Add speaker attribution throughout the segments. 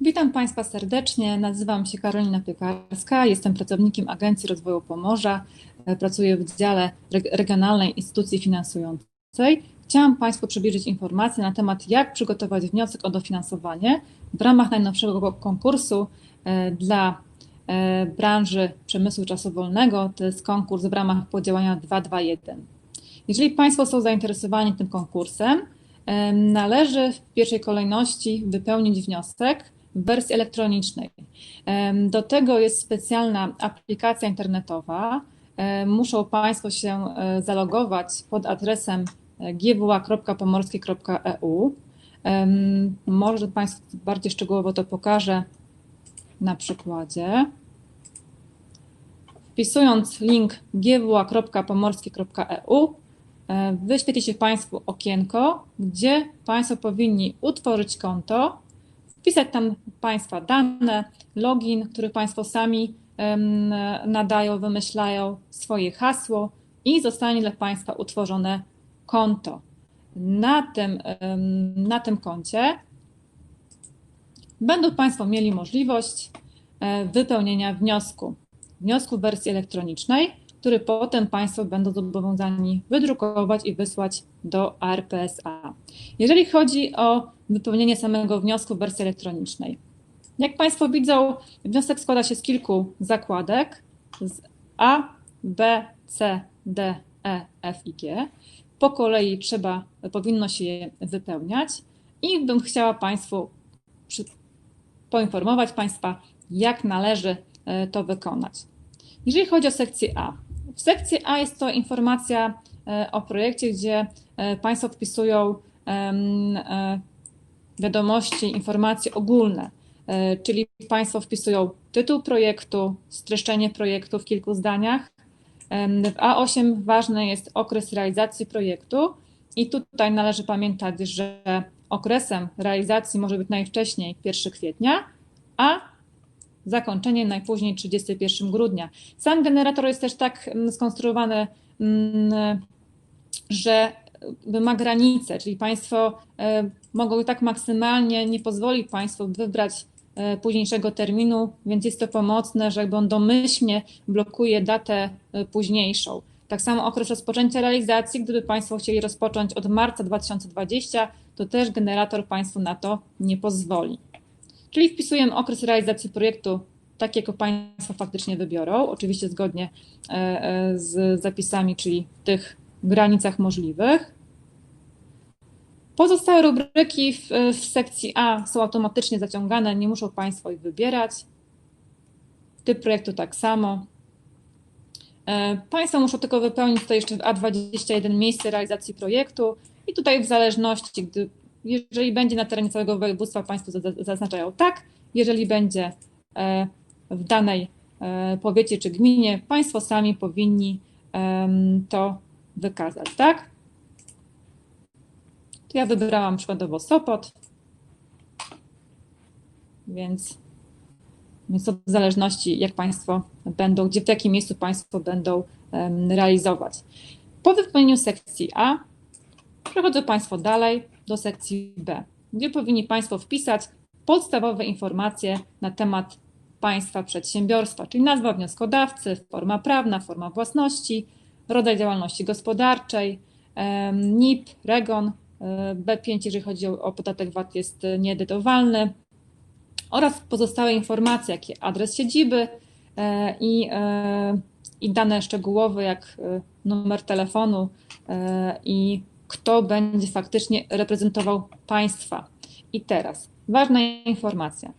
Speaker 1: Witam Państwa serdecznie. Nazywam się Karolina Piekarska, jestem pracownikiem Agencji Rozwoju Pomorza. E, pracuję w dziale Regionalnej Instytucji Finansującej. Chciałam Państwu przybliżyć informacje na temat, jak przygotować wniosek o dofinansowanie w ramach najnowszego konkursu e, dla e, branży przemysłu czasowolnego. To jest konkurs w ramach podziałania 221. Jeżeli Państwo są zainteresowani tym konkursem, należy w pierwszej kolejności wypełnić wniosek w wersji elektronicznej. Do tego jest specjalna aplikacja internetowa. Muszą Państwo się e, zalogować pod adresem e, gwa.pomorskie.eu. Może Państwu bardziej szczegółowo to pokażę na przykładzie. Wpisując link gwa.pomorskie.eu wyświetli się Państwu okienko, gdzie Państwo powinni utworzyć konto wpisać tam Państwa dane, login, który Państwo sami nadają, wymyślają, swoje hasło i zostanie dla Państwa utworzone konto. Na tym, na tym koncie będą Państwo mieli możliwość e, wypełnienia wniosku. Wniosku w wersji elektronicznej, który potem Państwo będą zobowiązani wydrukować i wysłać do ARPSA. Jeżeli chodzi o wypełnienie samego wniosku w wersji elektronicznej. Jak Państwo widzą, wniosek składa się z kilku zakładek z A, B, C, D, E, F i G. Po kolei trzeba, powinno się je wypełniać i bym chciała Państwu przy, poinformować Państwa, jak należy e, to wykonać. Jeżeli chodzi o sekcję A, w sekcji A jest to informacja e, o projekcie, gdzie e, Państwo wpisują wiadomości, informacje ogólne, e, czyli Państwo wpisują tytuł projektu, streszczenie projektu w kilku zdaniach. W A8 ważny jest okres realizacji projektu i tutaj należy pamiętać, że okresem realizacji może być najwcześniej 1 kwietnia, a zakończenie najpóźniej 31 grudnia. Sam generator jest też tak skonstruowany, że ma granice, czyli Państwo e, mogą tak maksymalnie nie pozwolić Państwu wybrać e, późniejszego terminu, więc jest to pomocne, że on domyślnie blokuje datę e, późniejszą. Tak samo okres rozpoczęcia realizacji, gdyby Państwo chcieli rozpocząć od marca 2020, to też generator Państwu na to nie pozwoli. Czyli wpisujemy okres realizacji projektu tak, jak Państwo faktycznie wybiorą, oczywiście zgodnie z zapisami, czyli tych granicach możliwych. Pozostałe rubryki w, w, sekcji A są automatycznie zaciągane, nie muszą Państwo ich wybierać. Typ projektu tak samo. E, państwo muszą tylko wypełnić tutaj jeszcze w A21 miejsce realizacji projektu i tutaj w zależności, gdy, jeżeli będzie na terenie całego województwa, Państwo zaznaczają tak, jeżeli będzie e, w danej e, powiecie czy gminie, Państwo sami powinni to wykazać, tak? To ja wybrałam przykładowo Sopot, więc, więc to w zależności jak Państwo będą, gdzie w jakim miejscu Państwo będą um, realizować. Po wypełnieniu sekcji A przechodzą Państwo dalej do sekcji B, gdzie powinni Państwo wpisać podstawowe informacje na temat państwa przedsiębiorstwa, czyli nazwa wnioskodawcy, forma prawna, forma własności, rodzaj działalności gospodarczej, NIP, REGON, B5, jeżeli chodzi o, podatek VAT, jest nieedytowalny oraz pozostałe informacje, jakie adres siedziby e, i, e, i dane szczegółowe, jak e, numer telefonu i kto będzie faktycznie reprezentował państwa. I teraz ważna informacja.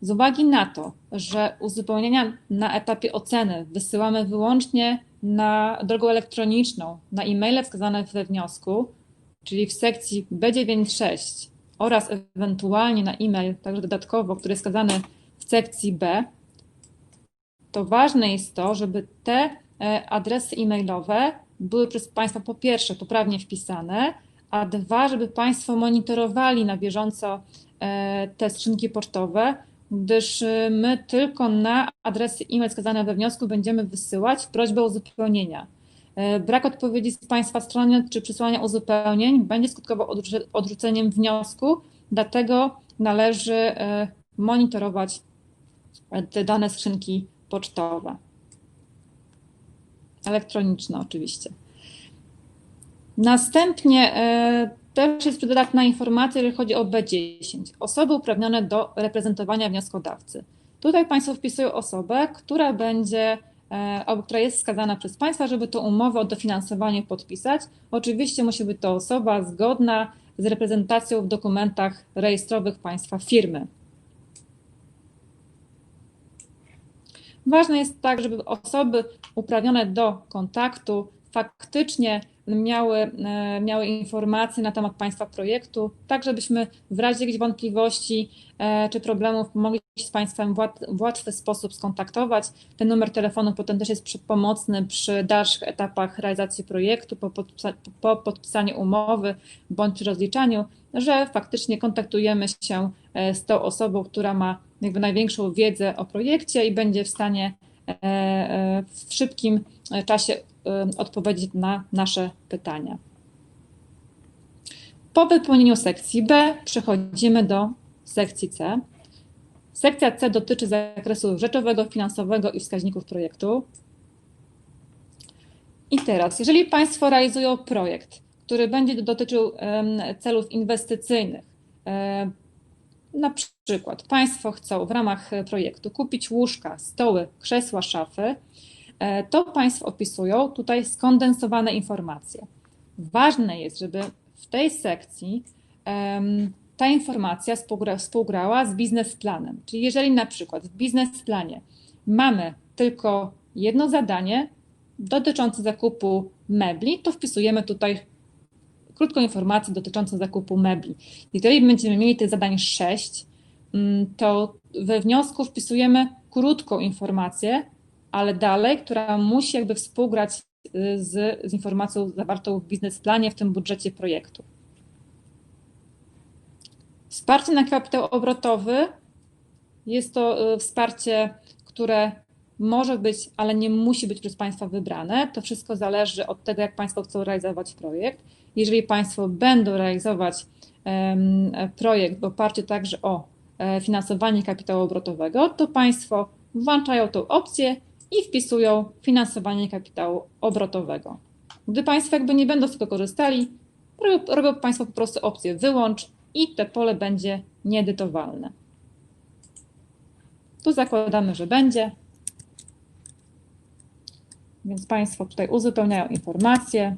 Speaker 1: Z uwagi na to, że uzupełnienia na etapie oceny wysyłamy wyłącznie na drogą elektroniczną, na e-maile wskazane we wniosku, czyli w sekcji B96 oraz ewentualnie na e-mail, także dodatkowo, który jest wskazany w sekcji B, to ważne jest to, żeby te e, adresy e-mailowe były przez Państwa po pierwsze poprawnie wpisane, a dwa, żeby Państwo monitorowali na bieżąco e, te skrzynki pocztowe, gdyż e, my tylko na adresy e-mail wskazane we wniosku będziemy wysyłać prośbę o uzupełnienia. E, brak odpowiedzi z Państwa strony czy przesłania uzupełnień będzie skutkował odrzuceniem wniosku, dlatego należy e, monitorować te dane skrzynki pocztowe. Elektroniczne oczywiście. Następnie też jest dodatna informacja, jeżeli chodzi o B10. Osoby uprawnione do reprezentowania wnioskodawcy. Tutaj Państwo wpisują osobę, która będzie, e, która jest wskazana przez Państwa, żeby tą umowę o dofinansowanie podpisać. Oczywiście musi być to osoba zgodna z reprezentacją w dokumentach rejestrowych Państwa firmy. Ważne jest tak, żeby osoby uprawnione do kontaktu faktycznie miały, e, miały informacje na temat Państwa projektu, tak żebyśmy w razie jakichś wątpliwości e, czy problemów mogli się z Państwem w łatwy sposób skontaktować. Ten numer telefonu potem też jest pomocny przy dalszych etapach realizacji projektu, po, podpisa po podpisaniu umowy bądź przy rozliczaniu, że faktycznie kontaktujemy się e, z tą osobą, która ma jakby największą wiedzę o projekcie i będzie w stanie w szybkim czasie odpowiedzieć na nasze pytania. Po wypełnieniu sekcji B przechodzimy do sekcji C. Sekcja C dotyczy zakresu rzeczowego, finansowego i wskaźników projektu. I teraz, jeżeli Państwo realizują projekt, który będzie dotyczył celów inwestycyjnych, na przykład Państwo chcą w ramach projektu kupić łóżka, stoły, krzesła, szafy, E, to Państwo opisują tutaj skondensowane informacje. Ważne jest, żeby w tej sekcji ta informacja współgrała z biznesplanem. Czyli jeżeli na przykład w biznesplanie mamy tylko jedno zadanie dotyczące zakupu mebli, to wpisujemy tutaj krótką informację dotyczącą zakupu mebli. Jeżeli będziemy mieli tych zadań 6, mm, to we wniosku wpisujemy krótką informację ale dalej, która musi jakby współgrać y, z, z informacją zawartą w biznesplanie, w tym budżecie projektu. Wsparcie na kapitał obrotowy jest to y, wsparcie, które może być, ale nie musi być przez Państwa wybrane. To wszystko zależy od tego, jak Państwo chcą realizować projekt. Jeżeli Państwo będą realizować projekt w oparciu także o e, finansowanie kapitału obrotowego, to Państwo włączają tą opcję i wpisują finansowanie kapitału obrotowego. Gdy Państwo jakby nie będą z tego korzystali, robią Państwo po prostu opcję wyłącz i te pole będzie nieedytowalne. Tu zakładamy, że będzie. Więc Państwo tutaj uzupełniają informacje.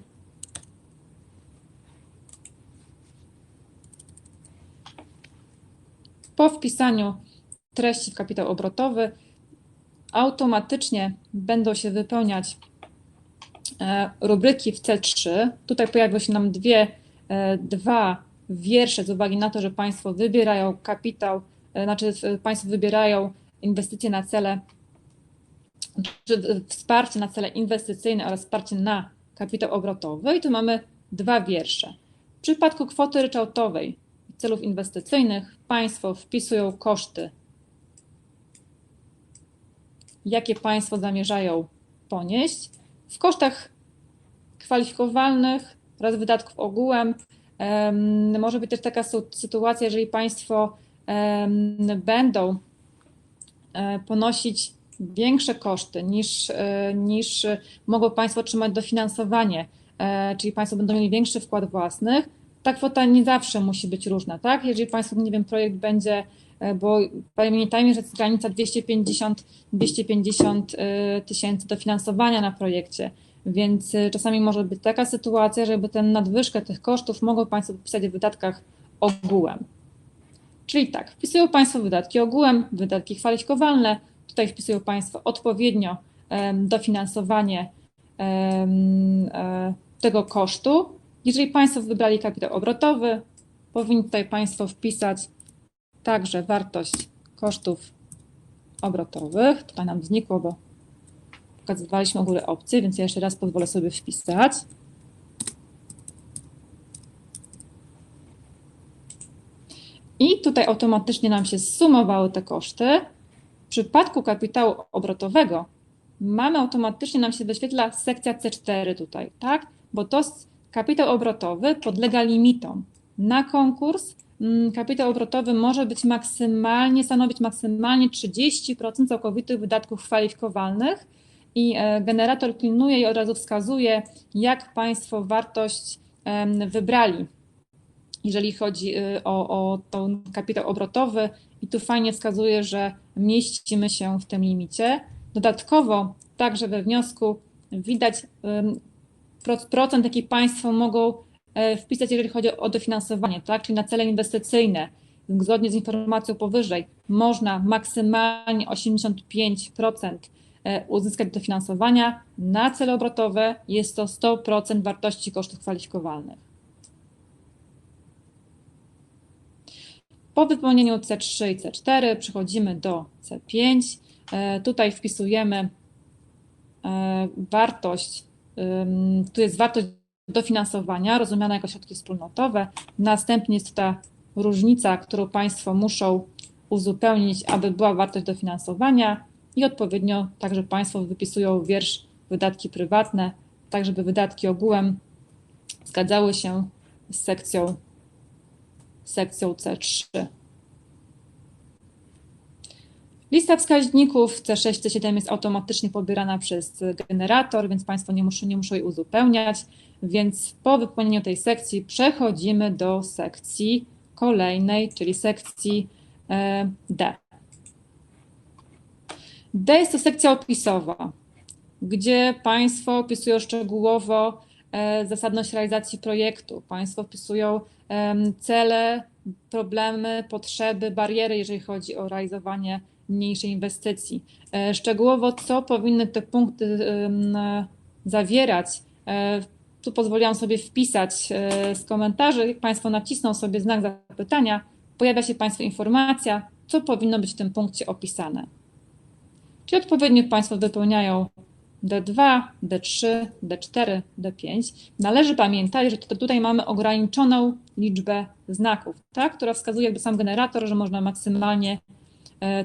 Speaker 1: Po wpisaniu treści w kapitał obrotowy automatycznie będą się wypełniać e, rubryki w C3. Tutaj pojawią się nam dwie, e, dwa wiersze z uwagi na to, że Państwo wybierają kapitał, e, znaczy Państwo wybierają inwestycje na cele, czy wsparcie na cele inwestycyjne oraz wsparcie na kapitał obrotowy i tu mamy dwa wiersze. W przypadku kwoty ryczałtowej celów inwestycyjnych Państwo wpisują koszty jakie państwo zamierzają ponieść. W kosztach kwalifikowalnych oraz wydatków ogółem może być też taka sytuacja, jeżeli państwo będą e, ponosić większe koszty niż, e, niż mogą Państwo otrzymać dofinansowanie, e, czyli Państwo będą mieli większy wkład własnych, ta kwota nie zawsze musi być różna, tak? Jeżeli Państwo, nie wiem, projekt będzie bo pamiętajmy, że jest granica 250, 250 e, tysięcy dofinansowania na projekcie, więc e, czasami może być taka sytuacja, żeby ten nadwyżkę tych kosztów mogą Państwo wpisać w wydatkach ogółem. Czyli tak, wpisują Państwo wydatki ogółem, wydatki kwalifikowalne, tutaj wpisują Państwo odpowiednio dofinansowanie tego kosztu. Jeżeli Państwo wybrali kapitał obrotowy, powinni tutaj Państwo wpisać Także wartość kosztów obrotowych. Tutaj nam znikło, bo pokazywaliśmy ogólne opcje, więc ja jeszcze raz pozwolę sobie wpisać. I tutaj automatycznie nam się zsumowały te koszty. W przypadku kapitału obrotowego mamy automatycznie nam się wyświetla sekcja C4 tutaj, tak? Bo to kapitał obrotowy podlega limitom na konkurs kapitał obrotowy może być maksymalnie, stanowić maksymalnie 30% całkowitych wydatków kwalifikowalnych i e, generator pilnuje i od razu wskazuje, jak Państwo wartość wybrali, jeżeli chodzi y, o, o ten kapitał obrotowy i tu fajnie wskazuje, że mieścimy się w tym limicie. Dodatkowo także we wniosku widać procent, jaki Państwo mogą wpisać, jeżeli chodzi o dofinansowanie, tak? czyli na cele inwestycyjne. Zgodnie z informacją powyżej można maksymalnie 85% e, uzyskać dofinansowania. Na cele obrotowe jest to 100% wartości kosztów kwalifikowalnych. Po wypełnieniu C3 i C4 przechodzimy do C5. E, tutaj wpisujemy wartość tu jest wartość dofinansowania, rozumiana jako środki wspólnotowe. Następnie jest ta różnica, którą Państwo muszą uzupełnić, aby była wartość dofinansowania i odpowiednio także Państwo wypisują wiersz wydatki prywatne, tak żeby wydatki ogółem zgadzały się z sekcją, sekcją C3. Lista wskaźników C6, C7 jest automatycznie pobierana przez generator, więc Państwo nie muszą, nie muszą jej uzupełniać. Więc po wypełnieniu tej sekcji przechodzimy do sekcji kolejnej, czyli sekcji e, D. D jest to sekcja opisowa, gdzie Państwo opisują szczegółowo e, zasadność realizacji projektu. Państwo opisują cele, problemy, potrzeby, bariery, jeżeli chodzi o realizowanie mniejszej inwestycji. E, szczegółowo, co powinny te punkty zawierać, e, tu pozwoliłam sobie wpisać e, z komentarzy, jak Państwo nacisną sobie znak zapytania, pojawia się Państwu informacja, co powinno być w tym punkcie opisane. Czyli odpowiednio Państwo wypełniają D2, D3, D4, D5. Należy pamiętać, że tutaj mamy ograniczoną liczbę znaków, tak, która wskazuje jakby sam generator, że można maksymalnie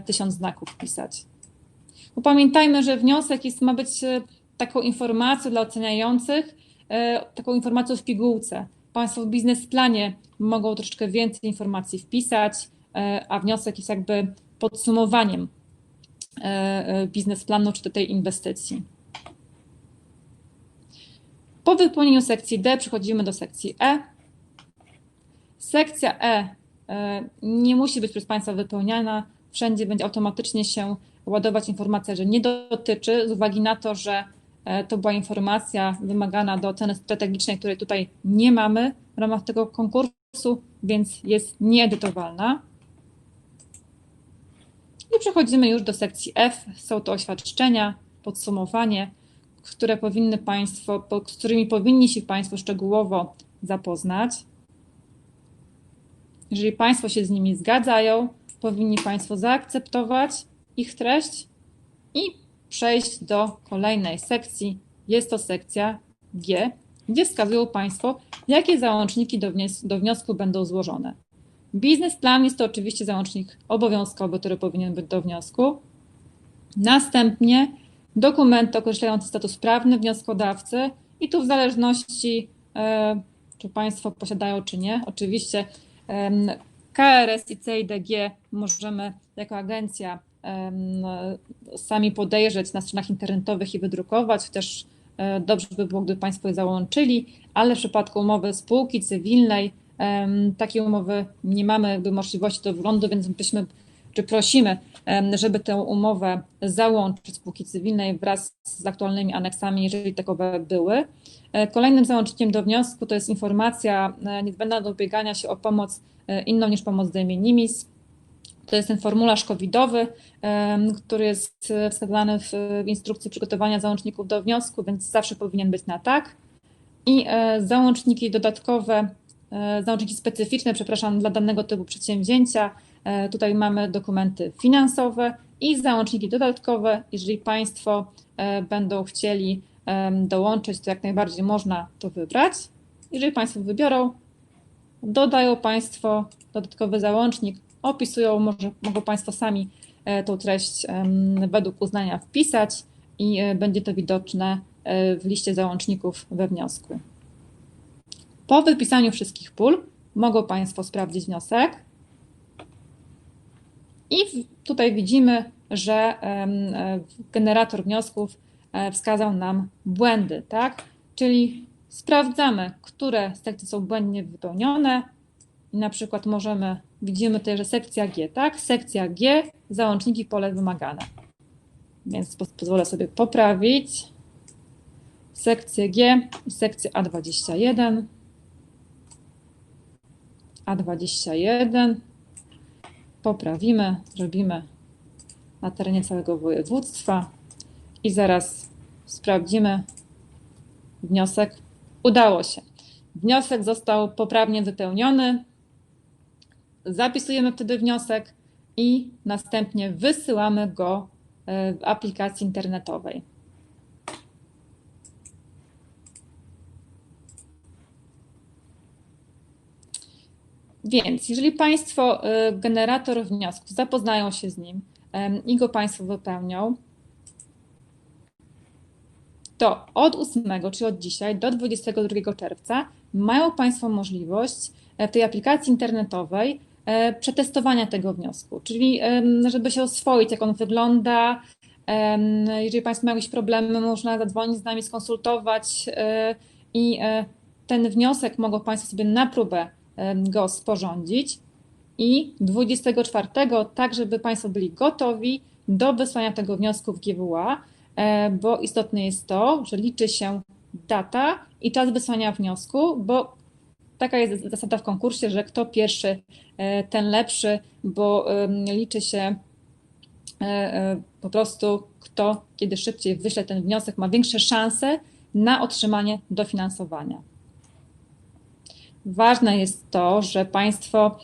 Speaker 1: tysiąc znaków pisać. Bo pamiętajmy, że wniosek jest, ma być e, taką informacją dla oceniających, e, taką informacją w pigułce. Państwo w biznesplanie mogą troszeczkę więcej informacji wpisać, a wniosek jest jakby podsumowaniem biznesplanu czy tej inwestycji. Po wypełnieniu sekcji D przechodzimy do sekcji E. Sekcja E nie musi być przez Państwa wypełniana, wszędzie będzie automatycznie się ładować informacja, że nie dotyczy, z uwagi na to, że e, to była informacja wymagana do oceny strategicznej, której tutaj nie mamy w ramach tego konkursu, więc jest nieedytowalna. I przechodzimy już do sekcji F. Są to oświadczenia, podsumowanie, które powinny Państwo, z którymi powinni się Państwo szczegółowo zapoznać. Jeżeli Państwo się z nimi zgadzają, powinni Państwo zaakceptować ich treść i przejść do kolejnej sekcji. Jest to sekcja G, gdzie wskazują Państwo, jakie załączniki do, wnios do wniosku będą złożone. Biznesplan jest to oczywiście załącznik obowiązkowy, który powinien być do wniosku. Następnie dokumenty określające status prawny wnioskodawcy i tu w zależności, e, czy Państwo posiadają, czy nie, oczywiście KRS i CIDG możemy jako agencja sami podejrzeć na stronach internetowych i wydrukować, chociaż e, dobrze by było, gdyby Państwo je załączyli, ale w przypadku umowy spółki cywilnej takiej umowy nie mamy jakby możliwości do wglądu, więc byśmy, czy prosimy, żeby tę umowę załączyć spółki cywilnej wraz z aktualnymi aneksami, jeżeli takowe były. E, kolejnym załącznikiem do wniosku to jest informacja e, niezbędna do ubiegania się o pomoc inną niż pomoc de minimis. To jest ten formularz covidowy, który jest e, wskazany w instrukcji przygotowania załączników do wniosku, więc zawsze powinien być na tak. I e, załączniki dodatkowe, załączniki specyficzne, przepraszam, dla danego typu przedsięwzięcia. Tutaj mamy dokumenty finansowe i załączniki dodatkowe. Jeżeli Państwo będą chcieli dołączyć, to jak najbardziej można to wybrać. Jeżeli Państwo wybiorą, dodają Państwo dodatkowy załącznik, opisują, może, mogą Państwo sami e, tą treść według uznania wpisać i e, będzie to widoczne e, w liście załączników we wniosku. Po wypisaniu wszystkich pól mogą Państwo sprawdzić wniosek. I tutaj widzimy, że generator wniosków wskazał nam błędy, tak? Czyli sprawdzamy, które sekcje są błędnie wypełnione. Na przykład możemy, widzimy tutaj, że sekcja G, tak? Sekcja G, załączniki pole wymagane. Więc pozwolę sobie poprawić sekcję G i sekcję A21. A21. Poprawimy, zrobimy na terenie całego województwa i zaraz sprawdzimy wniosek. Udało się. Wniosek został poprawnie wypełniony. Zapisujemy wtedy wniosek i następnie wysyłamy go e, w aplikacji internetowej. Więc jeżeli Państwo e, generator wniosków zapoznają się z nim i go Państwo wypełnią, to od 8, czyli od dzisiaj do 22 czerwca mają Państwo możliwość e, w tej aplikacji internetowej e, przetestowania tego wniosku, czyli żeby się oswoić, jak on wygląda. Jeżeli Państwo mają jakieś problemy, można zadzwonić z nami, skonsultować e, i ten wniosek mogą Państwo sobie na próbę go sporządzić i 24, tak żeby Państwo byli gotowi do wysłania tego wniosku w GWA, bo istotne jest to, że liczy się data i czas wysłania wniosku, bo taka jest zasada w konkursie, że kto pierwszy, e, ten lepszy, bo liczy się e, po prostu kto kiedy szybciej wyśle ten wniosek, ma większe szanse na otrzymanie dofinansowania. Ważne jest to, że Państwo,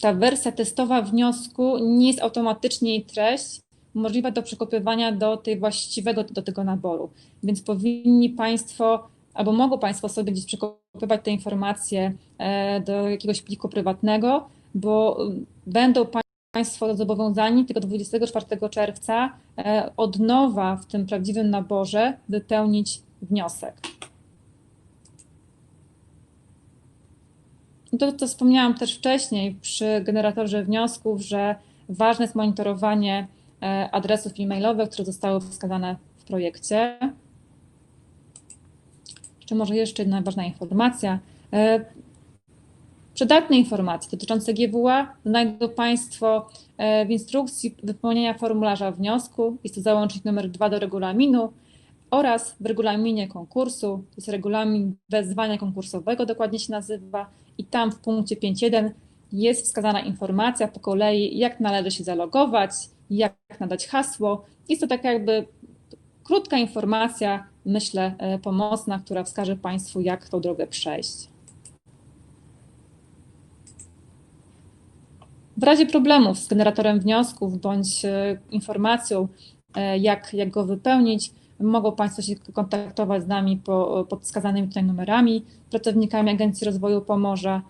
Speaker 1: ta wersja testowa wniosku nie jest automatycznie jej treść, możliwa do przekopiowania do tej właściwego do tego naboru. Więc powinni Państwo albo mogą Państwo sobie gdzieś przekopiować te informacje e, do jakiegoś pliku prywatnego, bo będą Państwo zobowiązani tego 24 czerwca e, od nowa w tym prawdziwym naborze wypełnić wniosek. To, co wspomniałam też wcześniej przy generatorze wniosków, że ważne jest monitorowanie adresów e-mailowych, które zostały wskazane w projekcie. Czy może jeszcze jedna ważna informacja. E, przydatne informacje dotyczące GWA znajdą Państwo e, w instrukcji wypełnienia formularza wniosku. Jest to załącznik numer 2 do regulaminu oraz w regulaminie konkursu. To jest regulamin wezwania konkursowego, dokładnie się nazywa. I tam w punkcie 5.1 jest wskazana informacja po kolei, jak należy się zalogować, jak nadać hasło. Jest to taka jakby krótka informacja, myślę, e, pomocna, która wskaże Państwu, jak tą drogę przejść. W razie problemów z generatorem wniosków bądź e, informacją, e, jak, jak go wypełnić, mogą Państwo się kontaktować z nami po, pod wskazanymi tutaj numerami, pracownikami Agencji Rozwoju Pomorza.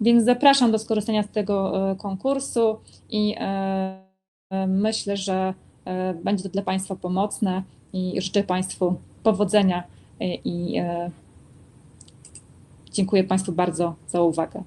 Speaker 1: Więc zapraszam do skorzystania z tego konkursu i Myślę, że e, będzie to dla Państwa pomocne i życzę Państwu powodzenia i e, dziękuję Państwu bardzo za uwagę.